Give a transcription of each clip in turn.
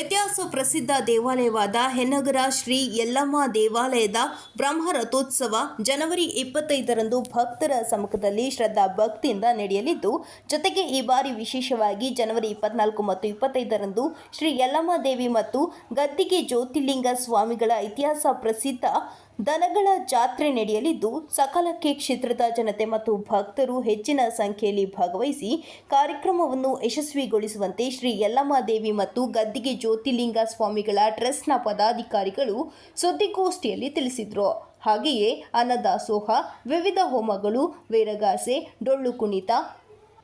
ಇತಿಹಾಸ ಪ್ರಸಿದ್ಧ ದೇವಾಲಯವಾದ ಹೆನ್ನಗರ ಶ್ರೀ ಯಲ್ಲಮ್ಮ ದೇವಾಲಯದ ಬ್ರಹ್ಮ ರಥೋತ್ಸವ ಜನವರಿ ಇಪ್ಪತ್ತೈದರಂದು ಭಕ್ತರ ಸಮ್ಮುಖದಲ್ಲಿ ಶ್ರದ್ಧಾ ಭಕ್ತಿಯಿಂದ ನಡೆಯಲಿದ್ದು, ಜೊತೆಗೆ ಈ ಬಾರಿ ವಿಶೇಷವಾಗಿ ಜನವರಿ ಇಪ್ಪತ್ನಾಲ್ಕು ಮತ್ತು ಇಪ್ಪತ್ತೈದರಂದು ಶ್ರೀ ಯಲ್ಲಮ್ಮ ದೇವಿ ಮತ್ತು ಗದ್ದಿಗೆ ಜ್ಯೋತಿರ್ಲಿಂಗ ಸ್ವಾಮಿಗಳ ಇತಿಹಾಸ ಪ್ರಸಿದ್ಧ ದನಗಳ ಜಾತ್ರೆ ನಡೆಯಲಿದ್ದು ಸಕಲಕ್ಕೆ ಕ್ಷೇತ್ರದ ಜನತೆ ಮತ್ತು ಭಕ್ತರು ಹೆಚ್ಚಿನ ಸಂಖ್ಯೆಯಲ್ಲಿ ಭಾಗವಹಿಸಿ ಕಾರ್ಯಕ್ರಮವನ್ನು ಯಶಸ್ವಿಗೊಳಿಸುವಂತೆ ಶ್ರೀ ಯಲ್ಲಮ್ಮ ದೇವಿ ಮತ್ತು ಗದ್ದಿಗೆ ಜ್ಯೋತಿಲಿಂಗ ಸ್ವಾಮಿಗಳ ಟ್ರಸ್ಟ್ನ ಪದಾಧಿಕಾರಿಗಳು ಸುದ್ದಿಗೋಷ್ಠಿಯಲ್ಲಿ ತಿಳಿಸಿದರು. ಹಾಗೆಯೇ ಅನ್ನದಾಸೋಹ, ವಿವಿಧ ಹೋಮಗಳು, ವೀರಗಾಸೆ, ಡೊಳ್ಳು ಕುಣಿತ,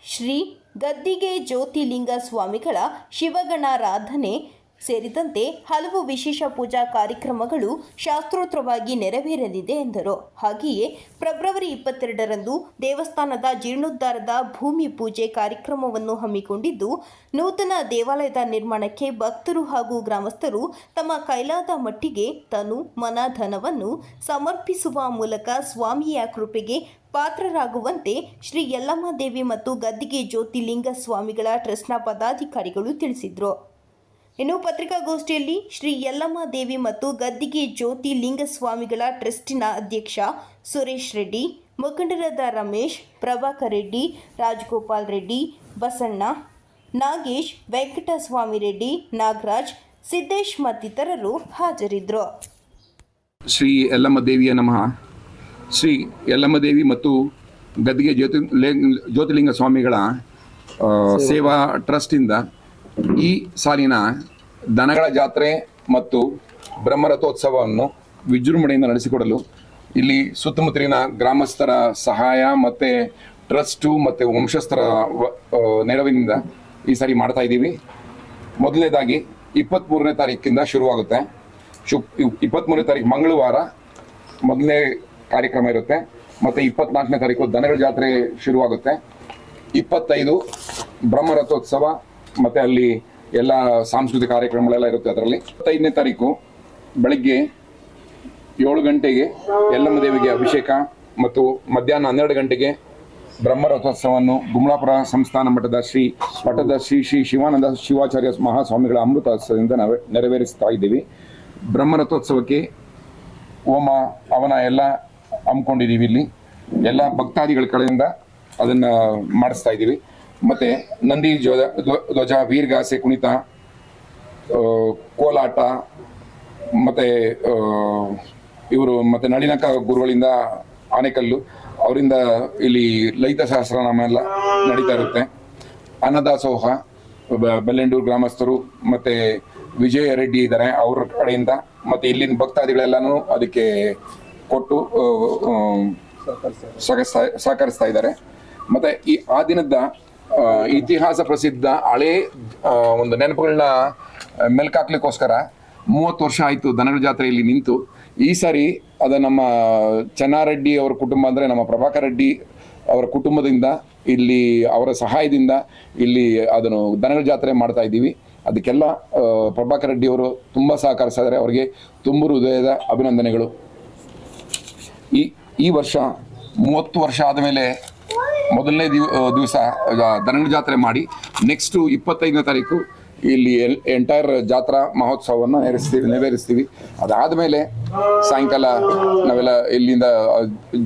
ಶ್ರೀ ಗದ್ದಿಗೆ ಜ್ಯೋತಿಲಿಂಗ ಸ್ವಾಮಿಗಳ ಶಿವಗಣಾರಾಧನೆ ಸೇರಿದಂತೆ ಹಲವು ವಿಶೇಷ ಪೂಜಾ ಕಾರ್ಯಕ್ರಮಗಳು ಶಾಸ್ತ್ರೋತ್ರವಾಗಿ ನೆರವೇರಲಿದೆ ಎಂದರು. ಹಾಗೆಯೇ ಫೆಬ್ರವರಿ ಇಪ್ಪತ್ತೆರಡರಂದು ದೇವಸ್ಥಾನದ ಜೀರ್ಣೋದ್ಧಾರದ ಭೂಮಿ ಪೂಜೆ ಕಾರ್ಯಕ್ರಮವನ್ನು ಹಮ್ಮಿಕೊಂಡಿದ್ದು, ನೂತನ ದೇವಾಲಯದ ನಿರ್ಮಾಣಕ್ಕೆ ಭಕ್ತರು ಹಾಗೂ ಗ್ರಾಮಸ್ಥರು ತಮ್ಮ ಕೈಲಾದ ಮಟ್ಟಿಗೆ ತನು ಮನ ಧನವನ್ನು ಸಮರ್ಪಿಸುವ ಮೂಲಕ ಸ್ವಾಮಿಯ ಕೃಪೆಗೆ ಪಾತ್ರರಾಗುವಂತೆ ಶ್ರೀ ಯಲ್ಲಮ್ಮ ದೇವಿ ಮತ್ತು ಗದ್ದಿಗೆ ಜ್ಯೋತಿಲಿಂಗ ಸ್ವಾಮಿಗಳ ಟ್ರಸ್ಟ್ನ ಪದಾಧಿಕಾರಿಗಳು ತಿಳಿಸಿದರು. ಇನ್ನು ಪತ್ರಿಕಾಗೋಷ್ಠಿಯಲ್ಲಿ ಶ್ರೀ ಯಲ್ಲಮ್ಮ ದೇವಿ ಮತ್ತು ಗದ್ದಿಗೆ ಜ್ಯೋತಿ ಲಿಂಗಸ್ವಾಮಿಗಳ ಟ್ರಸ್ಟಿನ ಅಧ್ಯಕ್ಷ ಸುರೇಶ್ ರೆಡ್ಡಿ, ಮುಖಂಡರಾದ ರಮೇಶ್, ಪ್ರಭಾಕರ್ ರೆಡ್ಡಿ, ರಾಜಗೋಪಾಲ್ ರೆಡ್ಡಿ, ಬಸಣ್ಣ, ನಾಗೇಶ್, ವೆಂಕಟಸ್ವಾಮಿ ರೆಡ್ಡಿ, ನಾಗರಾಜ್, ಸಿದ್ದೇಶ್ ಮತ್ತಿತರರು ಹಾಜರಿದ್ದರು. ಶ್ರೀ ಯಲ್ಲಮ್ಮ ದೇವಿಯ ನಮಃ. ಶ್ರೀ ಯಲ್ಲಮ್ಮ ದೇವಿ ಮತ್ತು ಗದ್ದಿಗೆ ಜ್ಯೋತಿ ಜ್ಯೋತಿಲಿಂಗ ಸ್ವಾಮಿಗಳ ಸೇವಾ ಟ್ರಸ್ಟಿಂದ ಈ ಸಾಲಿನ ದನಗಳ ಜಾತ್ರೆ ಮತ್ತು ಬ್ರಹ್ಮರಥೋತ್ಸವವನ್ನು ವಿಜೃಂಭಣೆಯಿಂದ ನಡೆಸಿಕೊಡಲು ಇಲ್ಲಿ ಸುತ್ತಮುತ್ತಲಿನ ಗ್ರಾಮಸ್ಥರ ಸಹಾಯ ಮತ್ತು ಟ್ರಸ್ಟು ಮತ್ತು ವಂಶಸ್ಥರ ನೆರವಿನಿಂದ ಈ ಸಾರಿ ಮಾಡ್ತಾ ಇದ್ದೀವಿ. ಮೊದಲನೇದಾಗಿ ಇಪ್ಪತ್ತ್ಮೂರನೇ ತಾರೀಕಿಂದ ಶುರುವಾಗುತ್ತೆ. ಶು ಇಪ್ಪತ್ತ್ಮೂರನೇ ತಾರೀಕು ಮಂಗಳವಾರ ಮೊದಲನೇ ಕಾರ್ಯಕ್ರಮ ಇರುತ್ತೆ. ಮತ್ತು ಇಪ್ಪತ್ನಾಲ್ಕನೇ ತಾರೀಕು ದನಗಳ ಜಾತ್ರೆ ಶುರುವಾಗುತ್ತೆ. ಇಪ್ಪತ್ತೈದು ಬ್ರಹ್ಮರಥೋತ್ಸವ ಮತ್ತು ಅಲ್ಲಿ ಎಲ್ಲ ಸಾಂಸ್ಕೃತಿಕ ಕಾರ್ಯಕ್ರಮಗಳೆಲ್ಲ ಇರುತ್ತೆ ಅದರಲ್ಲಿ. ಐದನೇ ತಾರೀಕು ಬೆಳಗ್ಗೆ ಏಳು ಗಂಟೆಗೆ ಎಲ್ಲಮ್ಮ ದೇವಿಗೆ ಅಭಿಷೇಕ ಮತ್ತು ಮಧ್ಯಾಹ್ನ ಹನ್ನೆರಡು ಗಂಟೆಗೆ ಬ್ರಹ್ಮರಥೋತ್ಸವವನ್ನು ಗುಮ್ಲಾಪುರ ಸಂಸ್ಥಾನ ಮಠದ ಶ್ರೀ ಮಠದ ಶ್ರೀ ಶ್ರೀ ಶಿವಾನಂದ ಶಿವಾಚಾರ್ಯ ಮಹಾಸ್ವಾಮಿಗಳ ಅಮೃತೋತ್ಸವದಿಂದ ನಾವು ನೆರವೇರಿಸ್ತಾ ಇದ್ದೀವಿ. ಬ್ರಹ್ಮರಥೋತ್ಸವಕ್ಕೆ ಹೋಮ ಅವನ ಎಲ್ಲ ಹಮ್ಮಿಕೊಂಡಿದ್ದೀವಿ ಇಲ್ಲಿ. ಎಲ್ಲ ಭಕ್ತಾದಿಗಳ ಕಡೆಯಿಂದ ಅದನ್ನು ಮಾಡಿಸ್ತಾ ಇದ್ದೀವಿ. ಮತ್ತು ನಂದಿ ಧ್ವಜ ಧ್ವ- ಧ್ವಜ ವೀರ್ಗಾಸೆ ಕುಣಿತ ಕೋಲಾಟ ಮತ್ತು ಇವರು ಮತ್ತು ನಳಿನಕ ಗುರುಗಳಿಂದ ಆನೆಕಲ್ಲು ಅವರಿಂದ ಇಲ್ಲಿ ಲಲಿತ ಸಹಸ್ರನಾಮ ಎಲ್ಲ ನಡೀತಾ ಇರುತ್ತೆ. ಅನ್ನದಾಸೋಹ ಬೆಲ್ಲೆಂಡೂರು ಗ್ರಾಮಸ್ಥರು ಮತ್ತು ವಿಜಯ ರೆಡ್ಡಿ ಇದ್ದಾರೆ ಅವ್ರ ಕಡೆಯಿಂದ ಮತ್ತು ಇಲ್ಲಿನ ಭಕ್ತಾದಿಗಳೆಲ್ಲನೂ ಅದಕ್ಕೆ ಕೊಟ್ಟು ಸಹಕರಿಸ್ತಾ ಸಹಕರಿಸ್ತಾ ಇದ್ದಾರೆ. ಮತ್ತು ಈ ಆ ದಿನದ ಇತಿಹಾಸ ಪ್ರಸಿದ್ಧ, ಹಳೆ ಒಂದು ನೆನಪುಗಳನ್ನ ಮೆಲ್ಕಾಕ್ಲಿಕ್ಕೋಸ್ಕರ ಮೂವತ್ತು ವರ್ಷ ಆಯಿತು ದನಗಳ ಜಾತ್ರೆಯಲ್ಲಿ ನಿಂತು. ಈ ಸಾರಿ ಅದು ನಮ್ಮ ಚೆನ್ನಾರೆಡ್ಡಿ ಅವರ ಕುಟುಂಬ ಅಂದರೆ ನಮ್ಮ ಪ್ರಭಾಕರ್ ರೆಡ್ಡಿ ಅವರ ಕುಟುಂಬದಿಂದ, ಇಲ್ಲಿ ಅವರ ಸಹಾಯದಿಂದ ಇಲ್ಲಿ ಅದನ್ನು ದನಗಳ ಜಾತ್ರೆ ಮಾಡ್ತಾ ಇದ್ದೀವಿ. ಅದಕ್ಕೆಲ್ಲ ಪ್ರಭಾಕರ್ ರೆಡ್ಡಿ ಅವರು ತುಂಬ ಸಹಕರಿಸಿದ್ದಾರೆ. ಅವರಿಗೆ ತುಂಬ ಹೃದಯದ ಅಭಿನಂದನೆಗಳು. ಈ ಈ ವರ್ಷ ಮೂವತ್ತು ವರ್ಷ ಆದಮೇಲೆ ಮೊದಲನೇ ದಿವ ದಿವಸ ಧರಣಿ ಜಾತ್ರೆ ಮಾಡಿ ನೆಕ್ಸ್ಟು ಇಪ್ಪತ್ತೈದನೇ ತಾರೀಕು ಇಲ್ಲಿ ಎಂಟೈರ್ ಜಾತ್ರಾ ಮಹೋತ್ಸವವನ್ನು ನೆರೆಸ್ತೀವಿ, ನೆರವೇರಿಸ್ತೀವಿ. ಅದಾದಮೇಲೆ ಸಾಯಂಕಾಲ ನಾವೆಲ್ಲ ಇಲ್ಲಿಂದ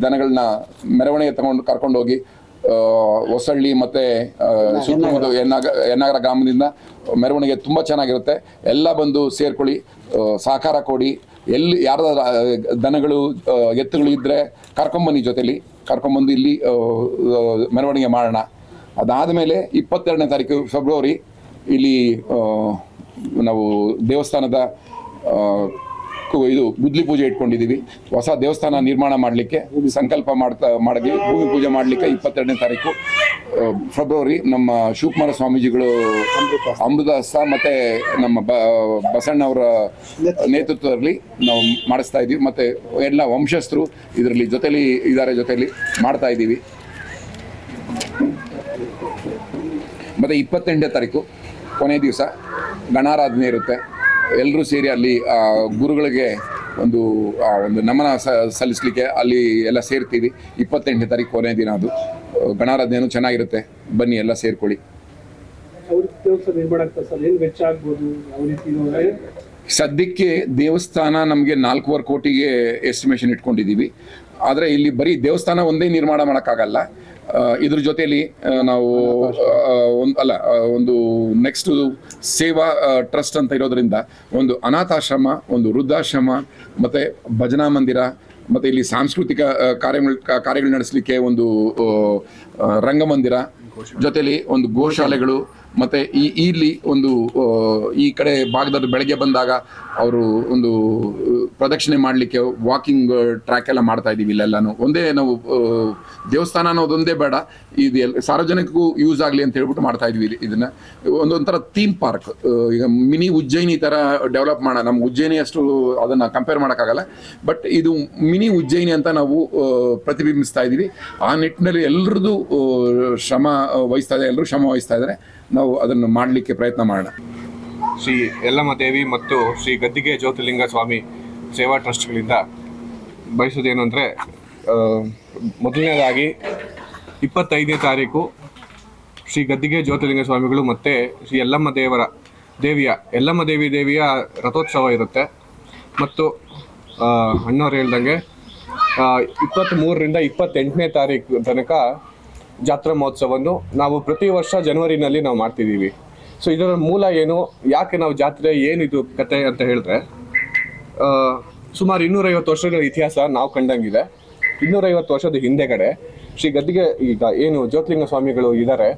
ದನಗಳನ್ನ ಮೆರವಣಿಗೆ ತಗೊಂಡು ಕರ್ಕೊಂಡೋಗಿ ಹೊಸಳ್ಳಿ ಮತ್ತು ಸುತ್ತಮುತ್ತ ಎನ್ನಾಗ, ಎನ್ನಾಗರ ಗ್ರಾಮದಿಂದ ಮೆರವಣಿಗೆ ತುಂಬ ಚೆನ್ನಾಗಿರುತ್ತೆ. ಎಲ್ಲ ಬಂದು ಸೇರ್ಕೊಳ್ಳಿ ಸಹಕಾರ ಕೊಡಿ. ಎಲ್ಲಿ ಯಾರದ ದನಗಳು ಎತ್ತುಗಳು ಇದ್ದರೆ ಕರ್ಕೊಂಬನ್ನಿ ಜೊತೆಲಿ. ಕರ್ಕೊಂಬಂದು ಇಲ್ಲಿ ಮೆರವಣಿಗೆ ಮಾಡೋಣ. ಅದಾದ ಮೇಲೆ ಇಪ್ಪತ್ತೆರಡನೇ ತಾರೀಕು ಫೆಬ್ರವರಿ ಇಲ್ಲಿ ನಾವು ದೇವಸ್ಥಾನದ ಇದು ಗುದ್ಲಿ ಪೂಜೆ ಇಟ್ಕೊಂಡಿದ್ದೀವಿ ಹೊಸ ದೇವಸ್ಥಾನ ನಿರ್ಮಾಣ ಮಾಡಲಿಕ್ಕೆ, ಸಂಕಲ್ಪ ಮಾಡ್ತಾ ಮಾಡಿದ್ವಿ ಭೂಮಿ ಪೂಜೆ ಮಾಡಲಿಕ್ಕೆ ಇಪ್ಪತ್ತೆರಡನೇ ತಾರೀಕು ಫೆಬ್ರವರಿ ನಮ್ಮ ಶಿವಕುಮಾರ ಸ್ವಾಮೀಜಿಗಳು ಅಮೃತಹಸ್ತ ಮತ್ತು ನಮ್ಮ ಬ ಬಸಣ್ಣವರ ನೇತೃತ್ವದಲ್ಲಿ ನಾವು ಮಾಡಿಸ್ತಾ ಇದ್ದೀವಿ ಮತ್ತು ಎಲ್ಲ ವಂಶಸ್ಥರು ಇದರಲ್ಲಿ ಜೊತೆಲಿ ಇದಾರೆ ಜೊತೆಲಿ ಮಾಡ್ತಾ ಇದ್ದೀವಿ. ಮತ್ತು ಇಪ್ಪತ್ತೆಂಟನೇ ತಾರೀಕು ಕೊನೆ ದಿವಸ ಗಣಾರಾಧನೆ ಇರುತ್ತೆ. ಎಲ್ಲರೂ ಸೇರಿ ಅಲ್ಲಿ ಗುರುಗಳಿಗೆ ಒಂದು ಒಂದು ನಮನ ಸಲ್ಲಿಸಲಿಕ್ಕೆ ಅಲ್ಲಿ ಎಲ್ಲ ಸೇರ್ತೀವಿ. ಇಪ್ಪತ್ತೆಂಟನೇ ತಾರೀಕು ಕೊನೆ ದಿನ ಅದು. ಗಣಾರಾಧನೆಯೂ ಚೆನ್ನಾಗಿರುತ್ತೆ. ಬನ್ನಿ ಎಲ್ಲ ಸೇರ್ಕೊಳ್ಳಿ. ಸದ್ಯಕ್ಕೆ ದೇವಸ್ಥಾನ ನಮಗೆ ನಾಲ್ಕೂವರೆ ಕೋಟಿಗೆ ಎಸ್ಟಿಮೇಷನ್ ಇಟ್ಕೊಂಡಿದ್ದೀವಿ. ಆದರೆ ಇಲ್ಲಿ ಬರೀ ದೇವಸ್ಥಾನ ಒಂದೇ ನಿರ್ಮಾಣ ಮಾಡೋಕ್ಕಾಗಲ್ಲ. ಇದ್ರ ಜೊತೆಯಲ್ಲಿ ನಾವು ಒಂದು, ಅಲ್ಲ ಒಂದು ನೆಕ್ಸ್ಟ್ ಸೇವಾ ಟ್ರಸ್ಟ್ ಅಂತ ಇರೋದ್ರಿಂದ ಒಂದು ಅನಾಥಾಶ್ರಮ, ಒಂದು ವೃದ್ಧಾಶ್ರಮ, ಮತ್ತು ಭಜನಾ ಮಂದಿರ, ಮತ್ತು ಇಲ್ಲಿ ಸಾಂಸ್ಕೃತಿಕ ಕಾರ್ಯಗಳು ಕಾರ್ಯಗಳು ನಡೆಸಲಿಕ್ಕೆ ಒಂದು ರಂಗಮಂದಿರ ಜೊತೆಯಲ್ಲಿ ಒಂದು ಗೋಶಾಲೆಗಳು ಮತ್ತು ಈ ಇಲ್ಲಿ ಒಂದು ಈ ಕಡೆ ಭಾಗದಲ್ಲಿ ಬೆಳಗ್ಗೆ ಬಂದಾಗ ಅವರು ಒಂದು ಪ್ರದಕ್ಷಿಣೆ ಮಾಡಲಿಕ್ಕೆ ವಾಕಿಂಗ್ ಟ್ರ್ಯಾಕ್ ಎಲ್ಲ ಮಾಡ್ತಾ ಇದ್ದೀವಿ ಇಲ್ಲೆಲ್ಲಾನು. ಒಂದೇ ನಾವು ದೇವಸ್ಥಾನ ಅನ್ನೋದೊಂದೇ ಬೇಡ. ಇದು ಎಲ್ ಸಾರ್ವಜನಿಕಗೂ ಯೂಸ್ ಆಗಲಿ ಅಂತ ಹೇಳ್ಬಿಟ್ಟು ಮಾಡ್ತಾ ಇದ್ವಿ ಇದನ್ನು ಇದನ್ನ. ಒಂದೊಂಥರ ಥೀಮ್ ಪಾರ್ಕ್ ಈಗ ಮಿನಿ ಉಜ್ಜಯಿನಿ ಥರ ಡೆವಲಪ್ ಮಾಡೋಣ. ನಮ್ಮ ಉಜ್ಜಯಿನಿ ಅಷ್ಟು ಅದನ್ನು ಕಂಪೇರ್ ಮಾಡೋಕ್ಕಾಗಲ್ಲ. ಬಟ್ ಇದು ಮಿನಿ ಉಜ್ಜಯಿನಿ ಅಂತ ನಾವು ಪ್ರತಿಬಿಂಬಿಸ್ತಾ ಇದ್ದೀವಿ. ಆ ನಿಟ್ಟಿನಲ್ಲಿ ಎಲ್ಲರದ್ದು ಶ್ರಮ ವಹಿಸ್ತಾ ಇದೆ ಎಲ್ಲರೂ ಶ್ರಮ ವಹಿಸ್ತಾ ಇದ್ದಾರೆ. ನಾವು ಅದನ್ನು ಮಾಡಲಿಕ್ಕೆ ಪ್ರಯತ್ನ ಮಾಡೋಣ. ಶ್ರೀ ಯಲ್ಲಮ್ಮ ದೇವಿ ಮತ್ತು ಶ್ರೀ ಗದ್ದಿಗೆ ಜ್ಯೋತಿರ್ಲಿಂಗ ಸ್ವಾಮಿ ಸೇವಾ ಟ್ರಸ್ಟ್ಗಳಿಂದ ಬಯಸೋದೇನು ಅಂದರೆ ಮೊದಲನೇದಾಗಿ ಇಪ್ಪತ್ತೈದನೇ ತಾರೀಕು ಶ್ರೀ ಗದ್ದಿಗೆ ಜ್ಯೋತಿರ್ಲಿಂಗ ಸ್ವಾಮಿಗಳು ಮತ್ತು ಶ್ರೀ ಯಲ್ಲಮ್ಮ ದೇವರ ದೇವಿಯ ಯಲ್ಲಮ್ಮ ದೇವಿ ದೇವಿಯ ರಥೋತ್ಸವ ಇರುತ್ತೆ. ಮತ್ತು ಅಣ್ಣವ್ರು ಹೇಳ್ದಂಗೆ ಇಪ್ಪತ್ತ್ಮೂರರಿಂದ ಇಪ್ಪತ್ತೆಂಟನೇ ತಾರೀಕು ತನಕ ಜಾತ್ರಾ ಮಹೋತ್ಸವವನ್ನು ನಾವು ಪ್ರತಿ ವರ್ಷ ಜನವರಿನಲ್ಲಿ ನಾವು ಮಾಡ್ತಿದ್ದೀವಿ. ಸೊ ಇದರ ಮೂಲ ಏನು, ಯಾಕೆ ನಾವು ಜಾತ್ರೆ ಏನಿದು ಕತೆ ಅಂತ ಹೇಳಿದ್ರೆ ಸುಮಾರು ಇನ್ನೂರೈವತ್ತು ವರ್ಷಗಳ ಇತಿಹಾಸ ನಾವು ಕಂಡಂಗಿದೆ. ಇನ್ನೂರೈವತ್ತು ವರ್ಷದ ಹಿಂದೆಗಡೆ ಶ್ರೀ ಗದ್ದಿಗೆ ಈಗ ಏನು ಜ್ಯೋತಿಲಿಂಗ ಸ್ವಾಮಿಗಳು ಇದ್ದಾರೆ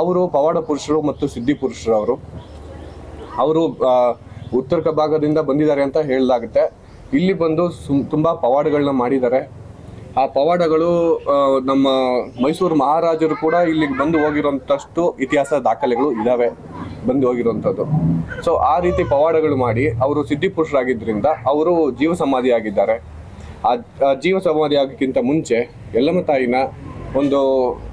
ಅವರು ಪವಾಡ ಪುರುಷರು ಮತ್ತು ಸಿದ್ಧಿ ಪುರುಷರು ಅವರು. ಅವರು ಉತ್ತರ ಭಾಗದಿಂದ ಬಂದಿದ್ದಾರೆ ಅಂತ ಹೇಳಲಾಗುತ್ತೆ. ಇಲ್ಲಿ ಬಂದು ಸುಮ್, ತುಂಬಾ ಪವಾಡಗಳನ್ನ ಮಾಡಿದ್ದಾರೆ. ಆ ಪವಾಡಗಳು ನಮ್ಮ ಮೈಸೂರು ಮಹಾರಾಜರು ಕೂಡ ಇಲ್ಲಿಗೆ ಬಂದು ಹೋಗಿರೋಂಥಷ್ಟು ಇತಿಹಾಸ ದಾಖಲೆಗಳು ಇದಾವೆ, ಬಂದು ಹೋಗಿರುವಂಥದ್ದು ಸೊ ಆ ರೀತಿ ಪವಾಡಗಳು ಮಾಡಿ ಅವರು ಸಿದ್ಧಿ ಪುರುಷರಾಗಿದ್ದರಿಂದ ಅವರು ಜೀವ ಸಮಾಧಿ ಆಗಿದ್ದಾರೆ. ಆ ಜೀವ ಸಮಾಧಿ ಆಗಕ್ಕಿಂತ ಮುಂಚೆ ಎಲ್ಲಮ್ಮ ತಾಯಿನ ಒಂದು,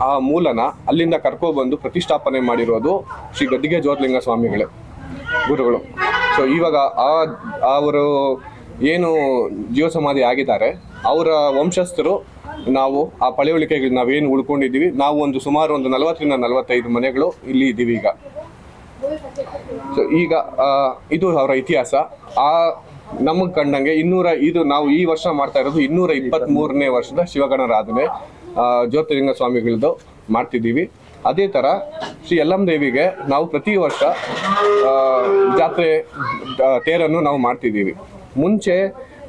ಆ ಮೂಲನ ಅಲ್ಲಿಂದ ಕರ್ಕೊಬಂದು ಪ್ರತಿಷ್ಠಾಪನೆ ಮಾಡಿರೋದು ಶ್ರೀ ಗದ್ದಿಗೆ ಜ್ಯೋತಿರ್ಲಿಂಗ ಸ್ವಾಮಿಗಳೇ, ಗುರುಗಳು. ಸೊ ಇವಾಗ ಆ ಅವರು ಏನು ಜೀವ ಸಮಾಧಿ ಆಗಿದ್ದಾರೆ, ಅವರ ವಂಶಸ್ಥರು ನಾವು ಆ ಪಳೆಯುಳಿಕೆಗಳು ನಾವೇನು ಉಳ್ಕೊಂಡಿದ್ದೀವಿ, ನಾವು ಒಂದು ಸುಮಾರು ಒಂದು ನಲವತ್ತರಿಂದ ನಲವತ್ತೈದು ಮನೆಗಳು ಇಲ್ಲಿ ಇದ್ದೀವಿ ಈಗ. ಸೊ ಈಗ ಇದು ಅವರ ಇತಿಹಾಸ. ಆ, ನಮಗೆ ಕಂಡಂಗೆ ಇನ್ನೂರ ಇದು ನಾವು ಈ ವರ್ಷ ಮಾಡ್ತಾ ಇರೋದು ಇನ್ನೂರ ಇಪ್ಪತ್ತ್ ಮೂರನೇ ವರ್ಷದ ಶಿವಗಣರಾಧನೆ ಜ್ಯೋತಿರ್ಲಿಂಗ ಸ್ವಾಮಿಗಳದ್ದು ಮಾಡ್ತಿದ್ದೀವಿ. ಅದೇ ಥರ ಶ್ರೀ ಯಲ್ಲಮ್ಮ ದೇವಿಗೆ ನಾವು ಪ್ರತಿ ವರ್ಷ ಜಾತ್ರೆ ತೇರನ್ನು ನಾವು ಮಾಡ್ತಿದ್ದೀವಿ. ಮುಂಚೆ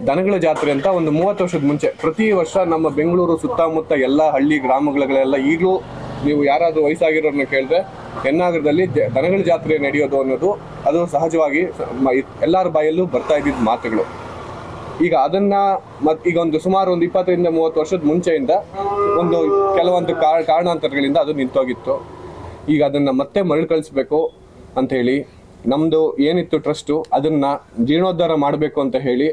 ದನಗಳ ಜಾತ್ರೆ ಅಂತ ಒಂದು ಮೂವತ್ತು ವರ್ಷದ ಮುಂಚೆ. ಪ್ರತಿ ವರ್ಷ ನಮ್ಮ ಬೆಂಗಳೂರು ಸುತ್ತಮುತ್ತ ಎಲ್ಲ ಹಳ್ಳಿ ಗ್ರಾಮಗಳೆಲ್ಲ ಈಗಲೂ ನೀವು ಯಾರಾದರೂ ವಯಸ್ಸಾಗಿರೋರನ್ನ ಕೇಳಿದ್ರೆ ಹೆನ್ನಾಗರದಲ್ಲಿ ದನಗಳ ಜಾತ್ರೆ ನಡೆಯೋದು ಅನ್ನೋದು ಅದು ಸಹಜವಾಗಿ ಎಲ್ಲರ ಬಾಯಲ್ಲೂ ಬರ್ತಾ ಇದ್ದಿದ್ದ ಮಾತುಗಳು. ಈಗ ಅದನ್ನ ಮತ್, ಈಗ ಒಂದು ಸುಮಾರು ಒಂದು ಇಪ್ಪತ್ತರಿಂದ ಮೂವತ್ತು ವರ್ಷದ ಮುಂಚೆಯಿಂದ ಒಂದು ಕೆಲವೊಂದು ಕಾರಣ ಕಾರಣಾಂತರಗಳಿಂದ ಅದು ನಿಂತೋಗಿತ್ತು. ಈಗ ಅದನ್ನ ಮತ್ತೆ ಮರಳು ಅಂತ ಹೇಳಿ ನಮ್ದು ಏನಿತ್ತು ಟ್ರಸ್ಟು, ಅದನ್ನ ಜೀರ್ಣೋದ್ಧಾರ ಮಾಡಬೇಕು ಅಂತ ಹೇಳಿ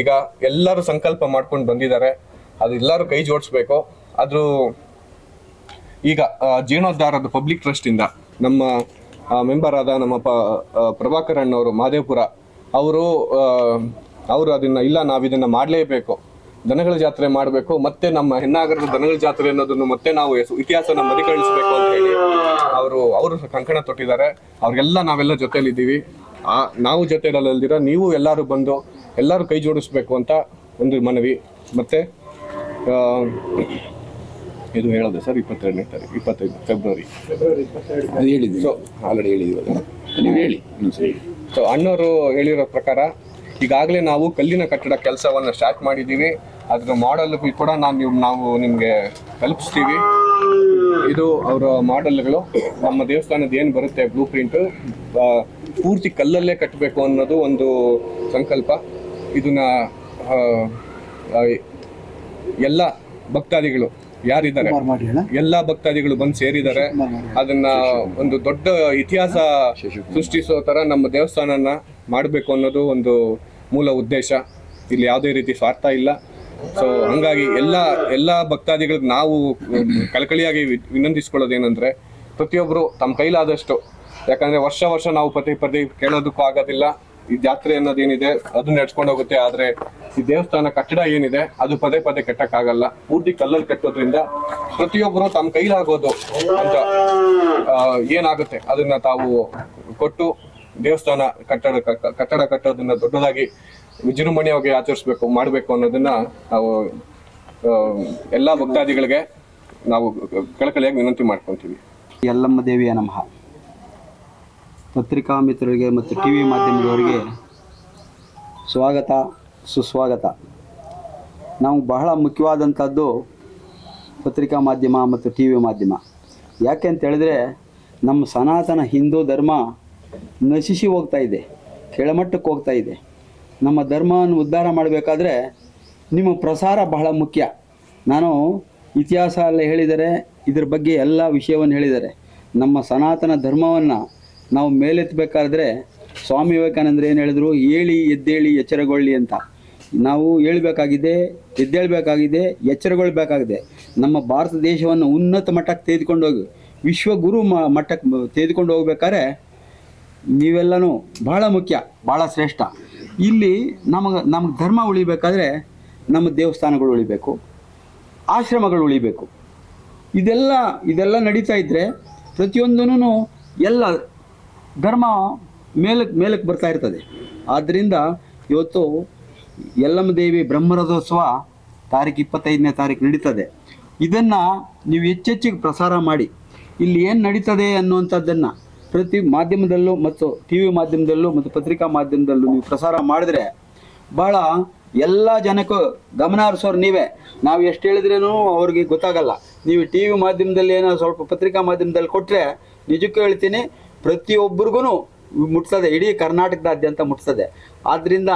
ಈಗ ಎಲ್ಲರೂ ಸಂಕಲ್ಪ ಮಾಡ್ಕೊಂಡು ಬಂದಿದ್ದಾರೆ. ಅದು ಎಲ್ಲರೂ ಕೈ ಜೋಡಿಸ್ಬೇಕು. ಅದ್ರ ಈಗ ಜೀರ್ಣೋದ್ಧಾರದ ಪಬ್ಲಿಕ್ ಟ್ರಸ್ಟಿಂದ ನಮ್ಮ ಮೆಂಬರ್ ಆದ ನಮ್ಮ ಪ ಪ್ರಭಾಕರಣ್ಣವರು ಮಹದೇವಪುರ ಅವರು ಅವರು ಅದನ್ನ ಇಲ್ಲ ನಾವು ಇದನ್ನ ಮಾಡಲೇಬೇಕು. ದನಗಳ ಜಾತ್ರೆ ಮಾಡಬೇಕು ಮತ್ತೆ ನಮ್ಮ ಹೆಣ್ಣಾಗರದ ದನಗಳ ಜಾತ್ರೆ ಅನ್ನೋದನ್ನು ಮತ್ತೆ ನಾವು ಇತಿಹಾಸನ ಮರಿಕಳಿಸಬೇಕು ಅಂತ ಹೇಳಿ ಅವರು ಅವರು ಕಂಕಣ ತೊಟ್ಟಿದ್ದಾರೆ. ಅವ್ರಿಗೆಲ್ಲ ನಾವೆಲ್ಲ ಜೊತೆಯಲ್ಲಿದ್ದೀವಿ. ಆ ನಾವು ಜೊತೆಯಲ್ಲಿರ ನೀವು ಎಲ್ಲರೂ ಬಂದು ಎಲ್ಲರೂ ಕೈ ಜೋಡಿಸ್ಬೇಕು ಅಂತ ಒಂದು ಮನವಿ. ಮತ್ತೆ ಇದು ಹೇಳೋದು ಸರ್ ಇಪ್ಪತ್ತೆರಡನೇ ತಾರೀಕು ಇಪ್ಪತ್ತೈದು ಫೆಬ್ರವರಿ. ಫೆಬ್ರವರಿ ಇಪ್ಪತ್ತೆರಡು ಸೊ ಆಲ್ರೆಡಿ ಅದನ್ನು ನೀವು ಹೇಳಿ ಸೊ ಅಣ್ಣವರು ಹೇಳಿರೋ ಪ್ರಕಾರ ಈಗಾಗಲೇ ನಾವು ಕಲ್ಲಿನ ಕಟ್ಟಡ ಕೆಲಸವನ್ನು ಸ್ಟಾರ್ಟ್ ಮಾಡಿದ್ದೀವಿ. ಅದ್ರ ಮಾಡೆಲ್ ಕೂಡ ನಾನು ನೀವು ನಾವು ನಿಮ್ಗೆ ತಲುಪಿಸ್ತೀವಿ. ಇದು ಅವರ ಮಾಡೆಲ್ಗಳು ನಮ್ಮ ದೇವಸ್ಥಾನದ ಏನು ಬರುತ್ತೆ ಬ್ಲೂ ಪ್ರಿಂಟ್ ಪೂರ್ತಿ ಕಲ್ಲಲ್ಲೇ ಕಟ್ಟಬೇಕು ಅನ್ನೋದು ಒಂದು ಸಂಕಲ್ಪ. ಇದನ್ನ ಎಲ್ಲ ಭಕ್ತಾದಿಗಳು ಯಾರಿದ್ದಾರೆ? ಎಲ್ಲ ಭಕ್ತಾದಿಗಳು ಬಂದು ಸೇರಿದ್ದಾರೆ. ಅದನ್ನ ಒಂದು ದೊಡ್ಡ ಇತಿಹಾಸ ಸೃಷ್ಟಿಸೋ ತರ ನಮ್ಮ ದೇವಸ್ಥಾನನ ಮಾಡಬೇಕು ಅನ್ನೋದು ಒಂದು ಮೂಲ ಉದ್ದೇಶ. ಇಲ್ಲಿ ಯಾವುದೇ ರೀತಿ ಸ್ವಾರ್ಥ ಇಲ್ಲ. ಸೊ ಹಂಗಾಗಿ ಎಲ್ಲ ಎಲ್ಲ ಭಕ್ತಾದಿಗಳಿಗೆ ನಾವು, ಕಳಕಳಿಯಾಗಿ ವಿನಂತಿಸ್ಕೊಳ್ಳೋದೇನೆಂದ್ರೆ ಪ್ರತಿಯೊಬ್ಬರು ತಮ್ಮ ಕೈಲಾದಷ್ಟು, ಯಾಕಂದ್ರೆ ವರ್ಷ ವರ್ಷ ನಾವು ಪದೇ ಪದೇ ಕೇಳೋದಕ್ಕೂ ಆಗೋದಿಲ್ಲ. ಈ ಜಾತ್ರೆ ಅನ್ನೋದೇನಿದೆ, ಅದು ನಡ್ಸ್ಕೊಂಡು ಹೋಗುತ್ತೆ, ಆದ್ರೆ ಈ ದೇವಸ್ಥಾನ ಕಟ್ಟಡ ಏನಿದೆ, ಅದು ಪದೇ ಪದೇ ಕಟ್ಟಕ್ಕಾಗಲ್ಲ. ಪೂರ್ತಿ ಕಲ್ಲಲ್ಲಿ ಕಟ್ಟೋದ್ರಿಂದ ಪ್ರತಿಯೊಬ್ಬರು ತಮ್ಮ ಕೈಲಾಗೋದು ಅಂತ ಏನಾಗುತ್ತೆ, ಅದನ್ನ ತಾವು ಕೊಟ್ಟು ದೇವಸ್ಥಾನ ಕಟ್ಟಡ ಕಟ್ಟಡ ಕಟ್ಟೋದನ್ನ ದೊಡ್ಡದಾಗಿ ವಿಜೃಂಭಣೆಯಾಗಿ ಆಚರಿಸ್ಬೇಕು, ಮಾಡಬೇಕು ಅನ್ನೋದನ್ನ ನಾವು ಎಲ್ಲ ಭಕ್ತಾದಿಗಳಿಗೆ ನಾವು ಕಳಕಳಿಯಾಗಿ ವಿನಂತಿ ಮಾಡ್ಕೊತೀವಿ. ಯಲ್ಲಮ್ಮ ದೇವಿಯ ನಮಃ. ಪತ್ರಿಕಾ ಮಿತ್ರರಿಗೆ ಮತ್ತು ಟಿ ವಿ ಮಾಧ್ಯಮದವರಿಗೆ ಸ್ವಾಗತ, ಸುಸ್ವಾಗತ. ನಾವು ಬಹಳ ಮುಖ್ಯವಾದಂಥದ್ದು ಪತ್ರಿಕಾ ಮಾಧ್ಯಮ ಮತ್ತು ಟಿ ವಿ ಮಾಧ್ಯಮ. ಯಾಕೆ ಅಂತ ಹೇಳಿದ್ರೆ, ನಮ್ಮ ಸನಾತನ ಹಿಂದೂ ಧರ್ಮ ನಶಿಸಿ ಹೋಗ್ತಾ ಇದೆ, ಕೆಳಮಟ್ಟಕ್ಕೆ ಹೋಗ್ತಾ ಇದೆ. ನಮ್ಮ ಧರ್ಮವನ್ನು ಉದ್ಧಾರ ಮಾಡಬೇಕಾದ್ರೆ ನಿಮ್ಮ ಪ್ರಸಾರ ಬಹಳ ಮುಖ್ಯ. ನಾನು ಇತಿಹಾಸ ಎಲ್ಲ ಹೇಳಿದರೆ, ಇದ್ರ ಬಗ್ಗೆ ಎಲ್ಲ ವಿಷಯವನ್ನು ಹೇಳಿದರೆ, ನಮ್ಮ ಸನಾತನ ಧರ್ಮವನ್ನು ನಾವು ಮೇಲೆತ್ತಬೇಕಾದ್ರೆ ಸ್ವಾಮಿ ವಿವೇಕಾನಂದರು ಏನು ಹೇಳಿದ್ರು? ಹೇಳಿ ಎದ್ದೇಳಿ, ಎಚ್ಚರಗೊಳ್ಳಿ ಅಂತ. ನಾವು ಹೇಳ್ಬೇಕಾಗಿದೆ, ಎದ್ದೇಳಬೇಕಾಗಿದೆ, ಎಚ್ಚರಗೊಳ್ಬೇಕಾಗಿದೆ. ನಮ್ಮ ಭಾರತ ದೇಶವನ್ನು ಉನ್ನತ ಮಟ್ಟಕ್ಕೆ ತೆಗೆದುಕೊಂಡು ಹೋಗಿ ವಿಶ್ವಗುರು ಮ, ಮಟ್ಟಕ್ಕೆ ತೆಗೆದುಕೊಂಡು ಹೋಗ್ಬೇಕಾದ್ರೆ ನೀವೆಲ್ಲನೂ ಬಹಳ ಮುಖ್ಯ ಭಾಳ ಶ್ರೇಷ್ಠ. ಇಲ್ಲಿ ನಮಗೆ ನಮಗೆ ಧರ್ಮ ಉಳಿಬೇಕಾದ್ರೆ ನಮ್ಮ ದೇವಸ್ಥಾನಗಳು ಉಳಿಬೇಕು, ಆಶ್ರಮಗಳು ಉಳಿಬೇಕು. ಇದೆಲ್ಲ ಇದೆಲ್ಲ ನಡೀತಾ ಇದ್ದರೆ ಪ್ರತಿಯೊಂದೂ ಎಲ್ಲ ಧರ್ಮ ಮೇಲಕ್ಕೆ ಮೇಲಕ್ಕೆ ಬರ್ತಾ ಇರ್ತದೆ. ಆದ್ದರಿಂದ ಇವತ್ತು ಯಲ್ಲಮ್ಮ ದೇವಿ ಬ್ರಹ್ಮರಥೋತ್ಸವ ತಾರೀಕು ಇಪ್ಪತ್ತೈದನೇ ತಾರೀಕು ನಡೀತದೆ. ಇದನ್ನು ನೀವು ಹೆಚ್ಚೆಚ್ಚಿಗೆ ಪ್ರಸಾರ ಮಾಡಿ. ಇಲ್ಲಿ ಏನು ನಡೀತದೆ ಅನ್ನುವಂಥದ್ದನ್ನು ಪ್ರತಿ ಮಾಧ್ಯಮದಲ್ಲೂ ಮತ್ತು ಟಿ ವಿ ಮಾಧ್ಯಮದಲ್ಲೂ ಮತ್ತು ಪತ್ರಿಕಾ ಮಾಧ್ಯಮದಲ್ಲೂ ನೀವು ಪ್ರಸಾರ ಮಾಡಿದ್ರೆ ಭಾಳ ಎಲ್ಲ ಜನಕ್ಕೂ ಗಮನ ಹರಿಸೋರು ನೀವೇ. ನಾವು ಎಷ್ಟು ಹೇಳಿದ್ರೇನು ಅವ್ರಿಗೆ ಗೊತ್ತಾಗಲ್ಲ. ನೀವು ಟಿ ವಿ ಮಾಧ್ಯಮದಲ್ಲಿ ಏನೋ ಸ್ವಲ್ಪ ಪತ್ರಿಕಾ ಮಾಧ್ಯಮದಲ್ಲಿ ಕೊಟ್ಟರೆ ನಿಜಕ್ಕೂ ಹೇಳ್ತೀನಿ ಪ್ರತಿಯೊಬ್ಬರಿಗೂ ಮುಟ್ತದೆ. ಇಡೀ ಕರ್ನಾಟಕದಾದ್ಯಂತ ಮುಟ್ತದೆ. ಆದ್ದರಿಂದ